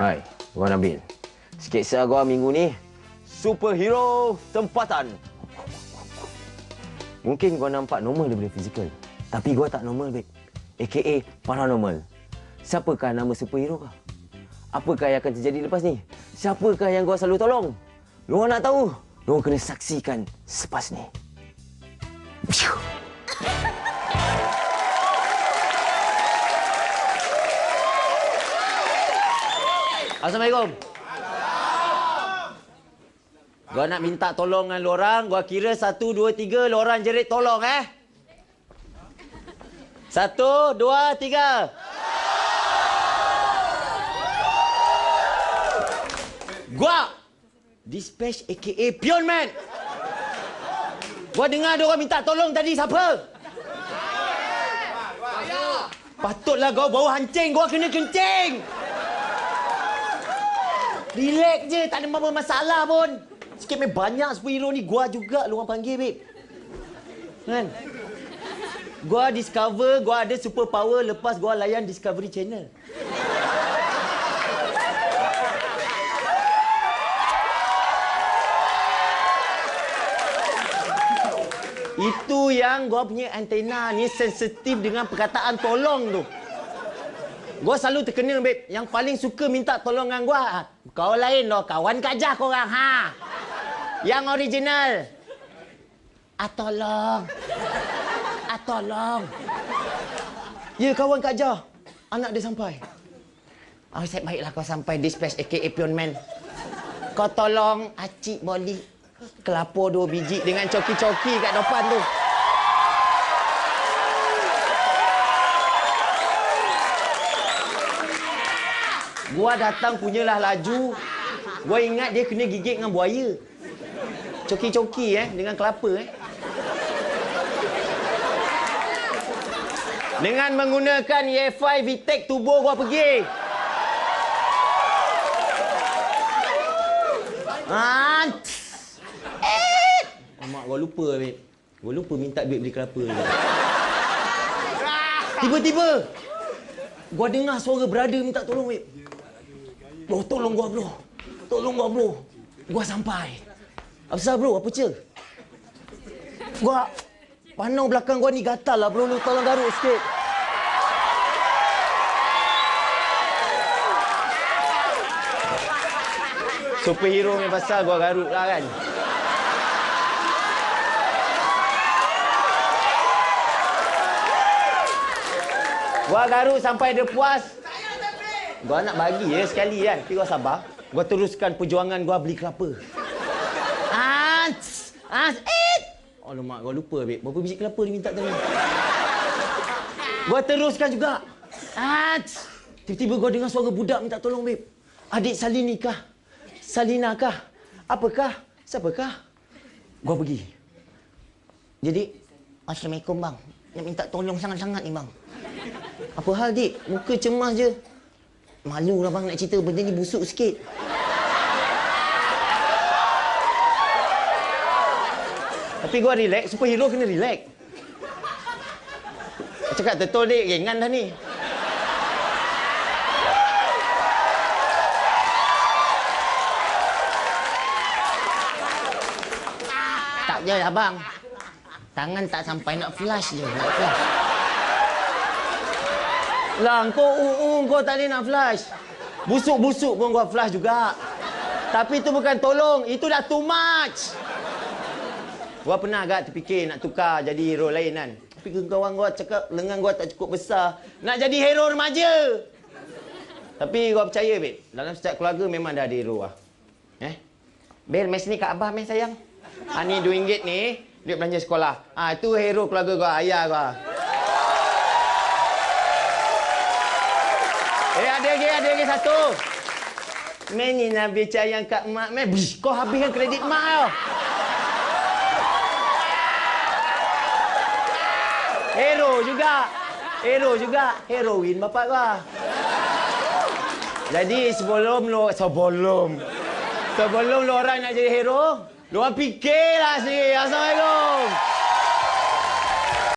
Hai, gua Nabil. Sketsa gua minggu ni superhero tempatan. Mungkin gua nampak normal daripada fizikal. Tapi gua tak normal, babe. AKA paranormal. Siapakah nama superhero kau? Apakah yang akan terjadi lepas ni? Siapakah yang gua selalu tolong? Lu nak tahu? Lu kena saksikan selepas ni. Phew. Assalamualaikum. Gua nak minta tolong dengan lorang. Gua kira satu, dua, tiga. Lorang jerit tolong eh. Satu, dua, tiga. Gua Dispatch aka Pion Man. Gua dengar dia orang minta tolong tadi siapa? Patutlah kau bau hancing. Gua kena kencing. Relax je, tak ada apa-apa masalah pun. Sikit main banyak superhero ni. Gua juga lu orang panggil, babe. Kan? Gua discover gua ada super power lepas gua layan Discovery Channel. Itu yang gua punya antena ni sensitif dengan perkataan tolong tu. Gua selalu terkena, babe. Yang paling suka minta tolong dengan gua. Kau lain loh, kawan kajah korang, ha? Yang original. Ah, tolong. Ah, tolong. Ya, kawan kajah. Anak dia sampai. Oh, saya baiklah kau sampai dispatch aka Pion Man. Kau tolong acik boli kelapa dua biji dengan coki-coki kat depan tu. Gua datang punyalah laju. Gua ingat dia kena gigit dengan buaya. Coki-coki eh dengan kelapa eh. Dengan menggunakan E5 VTEC tubuh gua pergi. Ah. Eh. Mak gua lupa, babe. Gua lupa minta duit beli kelapa. Tiba-tiba gua dengar suara brother minta tolong, babe. Bro, tolong gua, bro. Tolong gua, bro. Gua sampai. Apa bro? Apa cer? Gua panau belakang gua ni gatal lah, bro. Lu tolong garuk sikit. Superhero ni pasal gua garuk lah kan. Gua garuk sampai dia puas. Gua nak bagi ya sekali kan. Tapi gua sabar. Gua teruskan perjuangan gua beli kelapa. Ants! Ants! Eh! Alamak, gua lupa, babe. Berapa biji kelapa dia minta tadi? Gua teruskan juga. Ants! Tiba-tiba gua dengar suara budak minta tolong, babe. Adik Salini kah? Salina kah? Apakah? Siapakah? Gua pergi. Jadi, Assalamualaikum, bang. Nak minta tolong sangat-sangat ni, bang. Apa hal, dik? Muka cemas je. Malu lah bang nak cerita benda ni busuk sikit. Tapi gua relax, superhero kena relax. Cakap betul dik, ringan dah ni. Tak je abang. Tangan tak sampai nak flash je, nak flash. Lah, kau uu kau tak nak flash. Busuk-busuk pun kau flash juga. Tapi itu bukan tolong, itu dah too much. Gua pernah agak terfikir nak tukar jadi hero lain kan. Tapi kawan gua cakap lengan gua tak cukup besar. Nak jadi hero remaja. Tapi gua percaya, babe. Dalam setiap keluarga memang dah ada hero lah. Eh? Bel, mes ni kat Abah, mes sayang. Ha, ni RM2 ni, duit belanja sekolah. Ah, ha, itu hero keluarga gua, ayah gua. Eh, ada lagi, ada lagi satu. Meh ni nak bicara yang kat mak. Bish, kau habiskan kredit mak kau. Hero juga. Hero juga. Heroin bapak kau. Jadi sebelum lo sebelum sebelum lo orang nak jadi hero, lo fikirlah sendiri. Assalamualaikum.